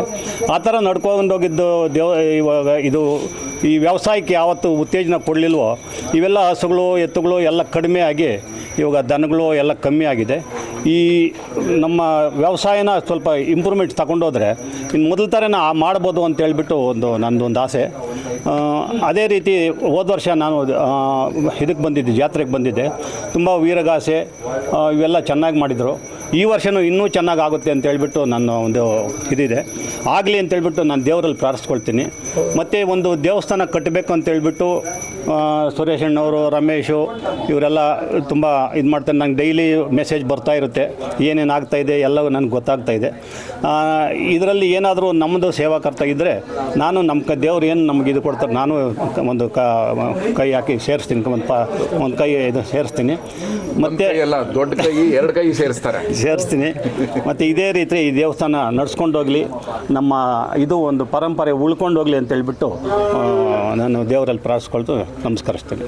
ಆ ಥರ ನಡ್ಕೊಂಡೋಗಿದ್ದು ದೇವ, ಇವಾಗ ಇದು ಈ ವ್ಯವಸಾಯಕ್ಕೆ ಯಾವತ್ತು ಉತ್ತೇಜನ ಕೊಡಲಿಲ್ವೋ, ಇವೆಲ್ಲ ಹಸುಗಳು, ಎತ್ತುಗಳು ಎಲ್ಲ ಕಡಿಮೆ ಆಗಿ ಇವಾಗ ದನಗಳು ಎಲ್ಲ ಕಮ್ಮಿ ಆಗಿದೆ. ಈ ನಮ್ಮ ವ್ಯವಸಾಯನ ಸ್ವಲ್ಪ ಇಂಪ್ರೂವ್ಮೆಂಟ್ ತಗೊಂಡೋದ್ರೆ ಇನ್ನು ಮೊದಲ ಥರನ ಮಾಡ್ಬೋದು ಅಂತ ಹೇಳ್ಬಿಟ್ಟು ಒಂದು ನಂದೊಂದು ಆಸೆ. ಅದೇ ರೀತಿ ಹೋದ ವರ್ಷ ನಾನು ಇದಕ್ಕೆ ಬಂದಿದ್ದೆ ಜಾತ್ರೆಗೆ ಬಂದಿದ್ದೆ. ತುಂಬ ವೀರಗಾಸೆ ಇವೆಲ್ಲ ಚೆನ್ನಾಗಿ ಮಾಡಿದರು. ಈ ವರ್ಷವೂ ಇನ್ನೂ ಚೆನ್ನಾಗಿ ಆಗುತ್ತೆ ಅಂತ ಹೇಳ್ಬಿಟ್ಟು ನನ್ನ ಒಂದು ಇದಿದೆ. ಆಗಲಿ ಅಂತೇಳ್ಬಿಟ್ಟು ನಾನು ದೇವರಲ್ಲಿ ಪ್ರಾರ್ಥಿಸ್ಕೊಳ್ತೀನಿ. ಮತ್ತು ಒಂದು ದೇವಸ್ಥಾನ ಕಟ್ಟಬೇಕು ಅಂತ ಹೇಳ್ಬಿಟ್ಟು ಆ, ಸುರೇಶ್ ಅಣ್ಣವರು ರಮೇಶು ಇವರೆಲ್ಲ ತುಂಬ ಇದು ಮಾಡ್ತಾರೆ. ನಂಗೆ ಡೈಲಿ ಮೆಸೇಜ್ ಬರ್ತಾ ಇರುತ್ತೆ. ಏನೇನು ಆಗ್ತಾ ಇದೆ ಎಲ್ಲವೂ ನನಗೆ ಗೊತ್ತಾಗ್ತಾ ಇದೆ. ಇದರಲ್ಲಿ ಏನಾದರೂ ನಮ್ಮದು ಸೇವಾ ಕರ್ತಾ ಇದ್ದರೆ ನಾನು ನಮ್ಮ ಕ ದೇವ್ರು ಏನು ನಮ್ಗೆ ಇದು ಕೊಡ್ತಾರೆ ನಾನು ಒಂದು ಕ ಕೈ ಹಾಕಿ ಸೇರಿಸ್ತೀನಿ ಒಂದು ಪ ಒಂದು ಕೈ ಇದು ಸೇರಿಸ್ತೀನಿ. ಮತ್ತು ಎಲ್ಲ ದೊಡ್ಡ ಕೈ ಎರಡು ಕೈ ಸೇರಿಸ್ತಾರೆ. ಸೇರಿಸ್ತೀನಿ. ಮತ್ತು ಇದೇ ರೀತಿ ಈ ದೇವಸ್ಥಾನ ನಡ್ಸ್ಕೊಂಡು ಹೋಗಲಿ ನಮ್ಮ ಇದು ಒಂದು ಪರಂಪರೆ ಉಳ್ಕೊಂಡು ಹೋಗಲಿ ಅಂತ ಹೇಳ್ಬಿಟ್ಟು ನಾನು ದೇವರಲ್ಲಿ ಪ್ರಾರ್ಥಿಸ್ಕೊಳ್ತು ನಮಸ್ಕರಿಸ್ತೀನಿ